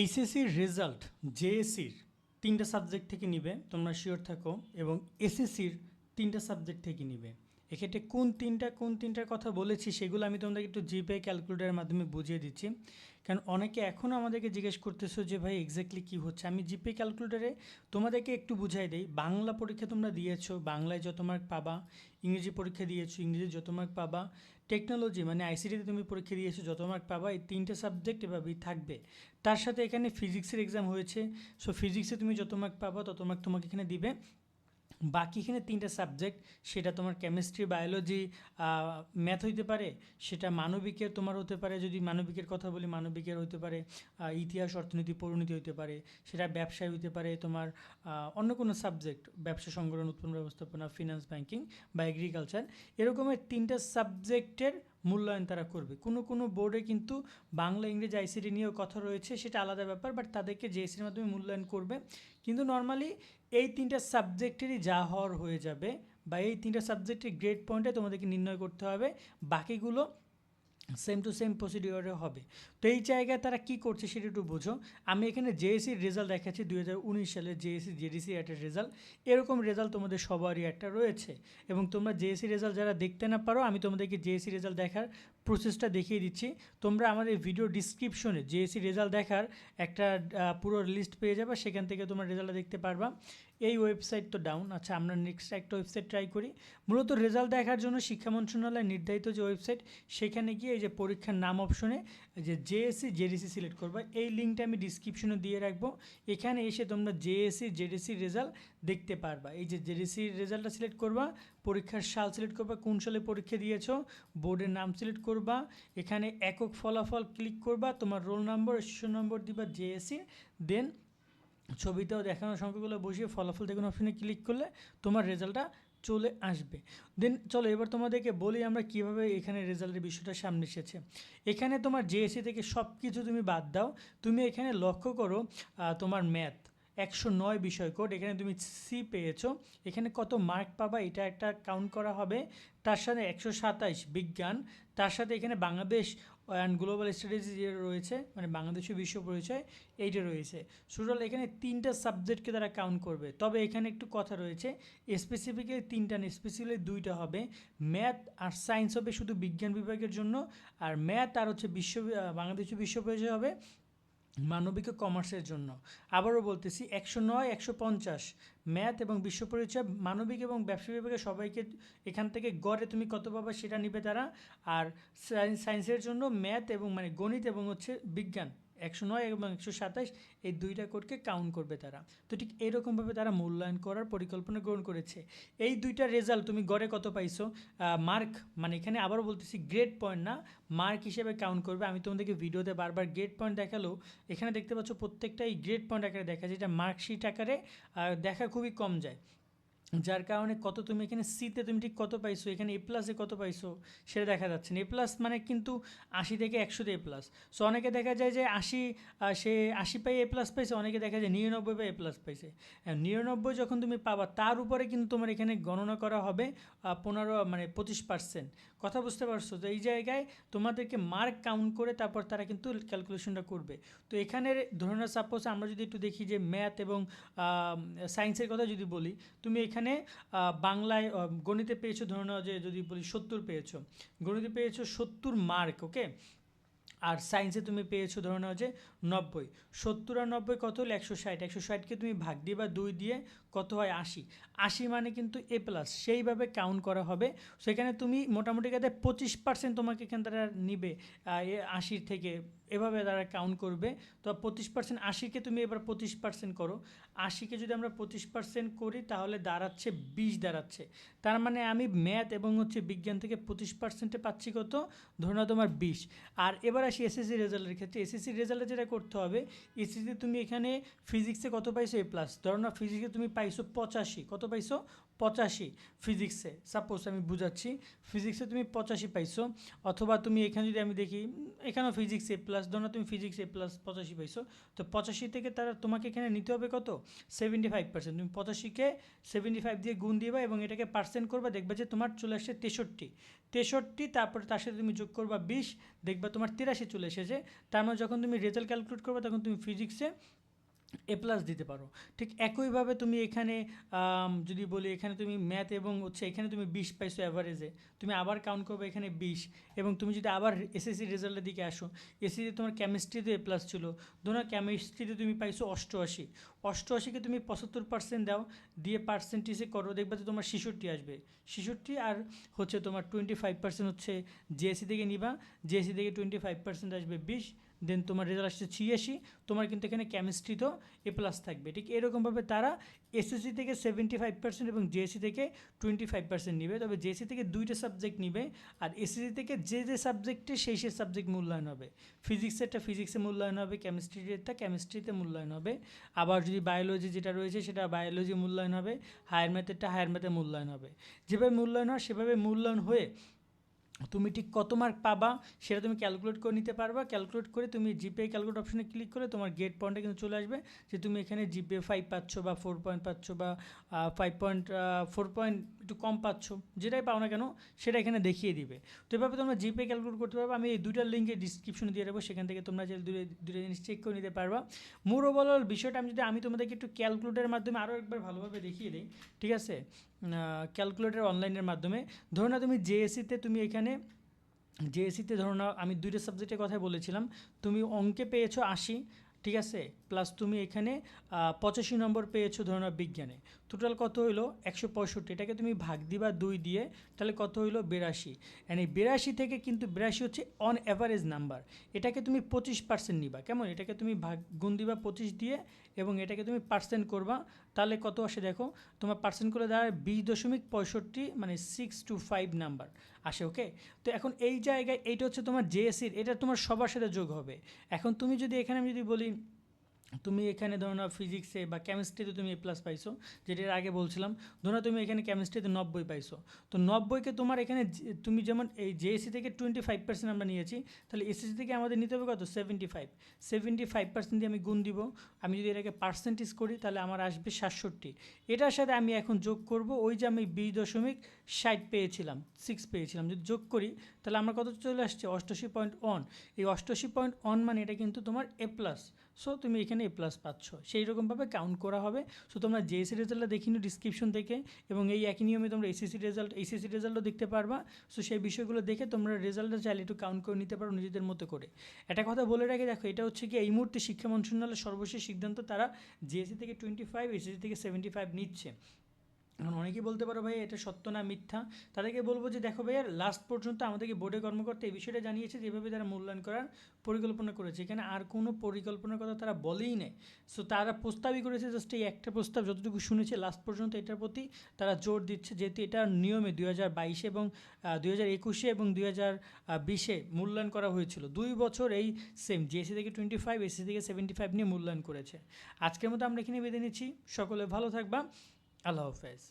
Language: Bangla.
এইচএসসির রেজাল্ট জেএসসির তিনটা সাবজেক্ট থেকে নিবে, তোমরা শিওর থাকো, এবং এসএসসির তিনটা সাবজেক্ট থেকে নিবে। এক্ষেত্রে কোন তিনটা, কোন তিনটার কথা বলেছি, সেগুলো আমি তোমাদেরকে একটু জিপে ক্যালকুলেটারের মাধ্যমে বুঝিয়ে দিচ্ছি। কারণ অনেকে এখনও আমাদেরকে জিজ্ঞেস করতেছো যে, ভাই এক্স্যাক্টলি কী হচ্ছে? আমি জিপে ক্যালকুলেটারে তোমাদেরকে একটু বুঝাই দেই। বাংলা পরীক্ষা তোমরা দিয়েছ, বাংলায় যত মার্ক পাবা, ইংরেজি পরীক্ষা দিয়েছ, ইংরেজি যত মার্ক পাবা টেকনোলজি মানে আইসিটিতে তুমি পরীক্ষা দিয়েছ, যত মার্ক পাবা, এই তিনটে সাবজেক্ট এভাবেই থাকবে। তার সাথে এখানে ফিজিক্সের এক্সাম হয়েছে সো ফিজিক্সে তুমি যত মার্ক পাবা, তত মার্ক তোমাকে এখানে দিবে। বাকি এখানে তিনটা সাবজেক্ট সেটা তোমার কেমিস্ট্রি বায়োলজি ম্যাথ হইতে পারে, সেটা মানবিকের তোমার হতে পারে, যদি মানবিকের কথা বলি, মানবিকের হতে পারে ইতিহাস, অর্থনীতি, পরিণতি হইতে পারে, সেটা ব্যবসায় হইতে পারে, তোমার অন্য কোনো সাবজেক্ট ব্যবসা সংগঠন, উৎপন্ন ব্যবস্থাপনা ফিনান্স ব্যাংকিং বা এগ্রিকালচার এরকমের তিনটা সাবজেক্টের মূল্যায়ন তারা করবে। কোনো কোনো বোর্ডে কিন্তু বাংলা, ইংরেজি আইসিটি নিয়েও কথা রয়েছে, সেটা আলাদা ব্যাপার বাট তাদেরকে জেএসির মাধ্যমে মূল্যায়ন করবে, কিন্তু নর্মালি এই তিনটা সাবজেক্টেরই যা হওয়ার হয়ে যাবে, বা এই তিনটা সাবজেক্টের গ্রেড পয়েন্টে তোমাদেরকে নির্ণয় করতে হবে, বাকিগুলো সেম টু সেম প্রসিডিওরে হবে। তো এই জায়গায় তারা কি করছে সেটা একটু বোঝো। আমি এখানে জেএসির রেজাল্ট দেখাচ্ছি, দুই হাজার উনিশ সালে জেএসি জেডিসি একটা রেজাল্ট এরকম রেজাল্ট তোমাদের সবারই একটা রয়েছে এবং তোমরা জেএসি রেজাল্ট যারা দেখতে না পারো, আমি তোমাদেরকে জেএসি রেজাল্ট দেখার প্রসেসটা দেখিয়ে দিচ্ছি। তোমরা আমাদের ভিডিও ডিসক্রিপশনে জেএসি রেজাল্ট দেখার একটা পুরো লিস্ট পেয়ে যাবে, সেখান থেকে তোমরা রেজাল্টটা দেখতে পারবা। এই ওয়েবসাইট তো ডাউন আচ্ছা আমরা নেক্সট একটা ওয়েবসাইট ট্রাই করি। মূলত রেজাল্ট দেখার জন্য শিক্ষা মন্ত্রণালয় নির্ধারিত যে ওয়েবসাইট সেখানে গিয়ে এই যে পরীক্ষার নাম অপশনে যে জেএসসি জেডিসি সিলেক্ট করবা। এই লিঙ্কটা আমি ডিসক্রিপশনে দিয়ে রাখব। এখানে এসে তোমরা জেএসসি জেডিসি রেজাল্ট দেখতে পারবা। এই যে জেডিসি রেজাল্টটা সিলেক্ট করবা, পরীক্ষার সাল সিলেক্ট করবা, কোন সালে পরীক্ষা দিয়েছ বোর্ডের নাম সিলেক্ট করবা। এখানে একক ফলাফল ক্লিক করবা, তোমার রোল নম্বর রেজিস্ট্রেশন নম্বর দিবা জেএসসি দেন ছবিতেও দেখানো সংখ্যাগুলো বসিয়ে ফলাফল দেখুন অপশনে ক্লিক করলে তোমার রেজাল্টটা চলে আসবে। দেন চলো এবার তোমাদেরকে বলি আমরা কীভাবে এখানে রেজাল্টের বিষয়টা সামনে এসেছে। এখানে তোমার জেএসসি থেকে সব কিছু তুমি বাদ দাও। তুমি এখানে লক্ষ্য করো তোমার ম্যাথ একশো নয় বিষয় কোড, এখানে তুমি সি পেয়েছ। এখানে কত মার্ক পাবা এটা একটা কাউন্ট করা হবে। তার সাথে একশো সাতাইশ বিজ্ঞান, তার সাথে এখানে বাংলাদেশ অ্যান্ড গ্লোবাল স্টাডিজ যে রয়েছে মানে বাংলাদেশের বিশ্ব পরিচয়, এইটা রয়েছে। সুতরাং এখানে তিনটা সাবজেক্টকে তারা কাউন্ট করবে। তবে এখানে একটু কথা রয়েছে স্পেসিফিক্যালি তিনটা না স্পেসিফিক্যালি দুইটা হবে। ম্যাথ আর সায়েন্স হবে শুধু বিজ্ঞান বিভাগের জন্য, আর ম্যাথ আর হচ্ছে বিশ্ব বাংলাদেশের বিশ্ব পরিচয় হবে। মানবিক কমার্সের জন্য। আবারও বলতেছি, একশো নয়, একশো পঞ্চাশ। ম্যাথ এবং বিশ্ব পরিচয়, মানবিক এবং ব্যবসা বিভাগে সবাইকে এখান থেকে গড়ে তুমি কত পাবে সেটা নিবে তারা। আর সায়েন্স সায়েন্সের জন্য ম্যাথ এবং মানে গণিত এবং হচ্ছে বিজ্ঞান। একশো নয় এবং একশো সাতাশ এই দুইটা কোডকে কাউন্ট করবে তারা। তো ঠিক এরকমভাবে তারা মূল্যায়ন করার পরিকল্পনা গ্রহণ করেছে। এই দুইটা রেজাল্ট তুমি গড়ে কত পাইছো? মার্ক মানে এখানে আবারও বলতেছি গ্রেড পয়েন্ট না মার্ক হিসেবে কাউন্ট করবে। আমি তোমাদেরকে ভিডিওতে বারবার গ্রেড পয়েন্ট দেখালেও এখানে দেখতে পাচ্ছ প্রত্যেকটাই গ্রেড পয়েন্ট আকারে দেখা যায়। যেটা মার্কশিট আকারে দেখা খুবই কম যায়। যার কারণে কত তুমি এখানে সিতে তুমি ঠিক কত পাইছো, এখানে এ প্লাসে কত পাইছো, সেটা দেখা যাচ্ছে না। এ প্লাস মানে কিন্তু আশি থেকে একশোতে এ প্লাস সো অনেকে দেখা যায় যে আশি সে আশি পাই এ প্লাস পাইছে, অনেকে দেখা যায় নিরানব্বই পাই এ প্লাস পাইছে। নিরানব্বই যখন তুমি পাবা, তার উপরে কিন্তু তোমার এখানে গণনা করা হবে পনেরো মানে পঁচিশ পার্সেন্ট কথা বুঝতে পারছ? তো এই জায়গায় তোমাদেরকে মার্ক কাউন্ট করে তারপর তারা কিন্তু ক্যালকুলেশনটা করবে। তো এখানের ধরে নাও সাপোজ আমরা যদি একটু দেখি যে ম্যাথ এবং সায়েন্সের কথা যদি বলি, তুমি এখানে আহ, বাংলায় গণিতে পেয়েছ ধরে নাও যে যদি বলি সত্তর পেয়েছ। গণিতে পেয়েছ সত্তর মার্ক ওকে? আর সায়েন্সে তুমি পেয়েছ ধরে নাও যে নব্বই। সত্তর আর নব্বই কত হলো? একশো ষাট। একশো ষাটকে তুমি ভাগ দিয়ে বা দুই দিয়ে কত হয়? আশি। আশি মানে কিন্তু এ প্লাস সেইভাবে কাউন্ট করা হবে। সেখানে তুমি মোটামুটি কাতে পঁচিশ পার্সেন্ট তোমাকে এখানে তারা নিবে আশির থেকে এভাবে তারা কাউন্ট করবে। তো পঁচিশ পার্সেন্ট আশিকে তুমি এবার পঁচিশ পার্সেন্ট করো। আশিকে যদি আমরা পঁচিশ পার্সেন্ট করি, তাহলে দাঁড়াচ্ছে, বিশ দাঁড়াচ্ছে। তার মানে আমি ম্যাথ এবং হচ্ছে বিজ্ঞান থেকে পঁচিশ পার্সেন্টে পাচ্ছি কত? ধরো না তোমার বিশ। আর এবার আসি এসএসসি রেজাল্টের ক্ষেত্রে। এসএসসি রেজাল্টে যেটা করতে হবে এসএসসি তুমি এখানে ফিজিক্সে কত পাইছো? এ প্লাস ধরো না ফিজিক্সে তুমি পাইছো পঁচাশি। কত পাইছো? পঁচাশি ফিজিক্সে সাপোজ আমি বুঝাচ্ছি ফিজিক্সে তুমি পঁচাশি পাইছো, অথবা তুমি এখানে যদি আমি দেখি, এখানেও ফিজিক্স এ প্লাস ধরো তুমি ফিজিক্স এ প্লাস পঁচাশি পাইছো, তো পঁচাশি থেকে তারা তোমাকে এখানে নিতে হবে কত? সেভেন্টি ফাইভ পার্সেন্ট তুমি পঁচাশিকে সেভেন্টি ফাইভ দিয়ে গুণ দিবা এবং এটাকে পার্সেন্ট করবা, দেখবা যে তোমার চলে আসছে তেষট্টি। তেষট্টি, তারপরে তার সাথে তুমি যোগ করবা বিশ, দেখবা তোমার তিরাশি চলে এসেছে। তার মানে যখন তুমি রেজাল্ট ক্যালকুলেট করবে, তখন তুমি ফিজিক্সে এ প্লাস দিতে পারো। ঠিক একইভাবে তুমি এখানে যদি বলি এখানে তুমি ম্যাথ এবং হচ্ছে এখানে তুমি বিশ পাইছো অ্যাভারেজে তুমি আবার কাউন্ট করবে এখানে বিশ এবং তুমি যদি আবার এসএসসি রেজাল্টের দিকে আসো এসএসসি তোমার কেমিস্ট্রিতে এ প্লাস ছিল। ধরো কেমিস্ট্রিতে তুমি পাইছো অষ্টআশি। অষ্টআশিকে তুমি পঁচাত্তর পার্সেন্ট দাও, দিয়ে পার্সেন্টেজে করো, দেখবে তো তোমার ছেষট্টি আসবে। ছেষট্টি আর হচ্ছে তোমার টোয়েন্টি ফাইভ পার্সেন্ট হচ্ছে জেএসসি থেকে নিবা জেএসসি থেকে টোয়েন্টি ফাইভ পার্সেন্ট আসবে বিশ দেন তোমার রেজাল্ট আসছে ছিয়াশি, তোমার কিন্তু এখানে কেমিস্ট্রিতেও এ প্লাস থাকবে। ঠিক এরকমভাবে তারা এসএসসি থেকে সেভেন্টি ফাইভ পার্সেন্ট এবং জেএসসি থেকে টোয়েন্টি ফাইভ পার্সেন্ট নিবে। তবে জেএসসি থেকে দুইটা সাবজেক্ট নিবে আর এসএসসি থেকে যে যে সাবজেক্টে সেই সেই সাবজেক্ট মূল্যায়ন হবে। ফিজিক্সেরটা ফিজিক্সে মূল্যায়ন হবে কেমিস্ট্রিটা কেমিস্ট্রিতে মূল্যায়ন হবে। আবার যদি বায়োলজি যেটা রয়েছে সেটা বায়োলজি মূল্যায়ন হবে হায়ার ম্যাথেরটা হায়ার ম্যাথে মূল্যায়ন হবে। যেভাবে মূল্যায়ন হয় সেভাবে মূল্যায়ন হয়ে তুমি ঠিক কত মার্ক পাবা সেটা তুমি ক্যালকুলেট করে নিতে পারবা। ক্যালকুলেট করে তুমি জিপে ক্যালকুলেট অপশনে ক্লিক করে তোমার গেট পয়েন্টে কিন্তু চলে আসবে যে তুমি এখানে জিপে ফাইভ পাচ্ছ বা ফোর পয়েন্ট পাচ্ছ বা ফাইভ পয়েন্ট ফোর পয়েন্ট একটু কম পাচ্ছ, যেটাই পাও না কেন সেটা এখানে দেখিয়ে দিবে। তো এভাবে তোমরা জিপে ক্যালকুলেট করতে পারবে। আমি এই দুইটার লিঙ্কে ডিসক্রিপশনে দিয়ে দেবো সেখান থেকে তোমরা যে দুটো দুটো জিনিস চেক করে নিতে পারবা। মোর ওভারঅল বিষয়টা আমি যদি, আমি তোমাদেরকে একটু ক্যালকুলেটারের মাধ্যমে আরও একবার ভালোভাবে দেখিয়ে দিই, ঠিক আছে? ক্যালকুলেটার অনলাইনের মাধ্যমে। ধরো না তুমি জেএসসিতে তুমি এখানে জেএসসিতে ধরো না, আমি দুইটা সাবজেক্টের কথা বলেছিলাম। তুমি অঙ্কে পেয়েছ আশি, ঠিক আছে? প্লাস তুমি এখানে পঁচাশি নম্বর পেয়েছ ধরো না বিজ্ঞানে। টোটাল কত হইল? একশো পঁয়ষট্টি। এটাকে তুমি ভাগ দিবা দুই দিয়ে, তাহলে কত হইল? বিরাশি। অ্যান্ড এই বিরাশি থেকে কিন্তু বিরাশি হচ্ছে অন অ্যাভারেজ নাম্বার এটাকে তুমি পঁচিশ পার্সেন্ট নিবা। কেমন? এটাকে তুমি ভাগ, গুণ দিবা পঁচিশ দিয়ে এবং এটাকে তুমি পার্সেন্ট করবা, তাহলে কত আসে দেখো, তোমার পার্সেন্ট করে দাঁড়ায় বিশ দশমিক পঁয়ষট্টি মানে সিক্স টু ফাইভ নাম্বার আসে ওকে তো এখন এই জায়গায় এইটা হচ্ছে তোমার জেএসির এটা তোমার সবার সাথে যোগ হবে। এখন তুমি যদি এখানে আমি যদি বলি তুমি এখানে ধরো না ফিজিক্সে বা কেমিস্ট্রিতে তুমি এ প্লাস পাইছো, যেটা এর আগে বলছিলাম, ধরো তুমি এখানে কেমিস্ট্রিতে নব্বই পাইছো। তো নব্বইকে তোমার এখানে তুমি যেমন এই জেএসসি থেকে টোয়েন্টি ফাইভ পার্সেন্ট আমরা নিয়েছি, তাহলে এসএসসি থেকে আমাদের নিতে হবে কত? Seventy five seventy five percent দিয়ে আমি গুণ দিব। আমি যদি এটাকে পার্সেন্টেজ করি, তাহলে আমার আসবে সাতষট্টি। এটার সাথে আমি এখন যোগ করব, ওই যে আমি বিশ দশমিক ষাট পেয়েছিলাম সিক্স পেয়েছিলাম। যদি যোগ করি, তাহলে আমার কত চলে আসছে? অষ্টআশি পয়েন্ট অন এই অষ্টআশি পয়েন্ট অন মানে এটা কিন্তু তোমার এ প্লাস সো তুমি এখানে এ প্লাস পাচ্ছ। সেই রকমভাবে কাউন্ট করা হবে। সো তোমরা জেএসসি রেজাল্টটা দেখিনি ডিসক্রিপশন থেকে এবং এই একই নিয়মে তোমরা এসিসি রেজাল্ট এসিসি রেজাল্টও দেখতে পারবা। সো সেই বিষয়গুলো দেখে তোমরা রেজাল্টটা চাইলে একটু কাউন্ট করে নিতে পারো নিজেদের মতো করে। একটা কথা বলে রাখি, দেখো, এটা হচ্ছে কি এই মুহূর্তে শিক্ষা মন্ত্রণালয়ের সর্বশেষ সিদ্ধান্ত তারা জেএসি থেকে টোয়েন্টি ফাইভ এসএসসি থেকে সেভেন্টি ফাইভ নিচ্ছে। এখন অনেকেই বলতে পারো ভাই এটা সত্য না মিথ্যা। তাদেরকে বলব যে দেখো ভাইয়া লাস্ট পর্যন্ত আমাদেরকে বোর্ডের কর্মকর্তা এই বিষয়টা জানিয়েছে যেভাবে তারা মূল্যায়ন করার পরিকল্পনা করেছে। এখানে আর কোনো পরিকল্পনার কথা তারা বলেই নেই। সো তারা প্রস্তাবই করেছে জাস্ট এই একটা প্রস্তাব যতটুকু শুনেছে লাস্ট পর্যন্ত এটার প্রতি তারা জোর দিচ্ছে। যেহেতু এটা নিয়মে দুই হাজার বাইশে এবং দুই হাজার একুশে এবং দুই হাজার বিশে মূল্যায়ন করা হয়েছিল। দুই বছর এই সেম জিএসসি থেকে টোয়েন্টি ফাইভ এসসি থেকে সেভেন্টি ফাইভ নিয়ে মূল্যায়ন করেছে। আজকের মতো আমরা এখানে বেঁধে নিচ্ছি। সকলে ভালো থাকবা। আল্লাহ হাফেজ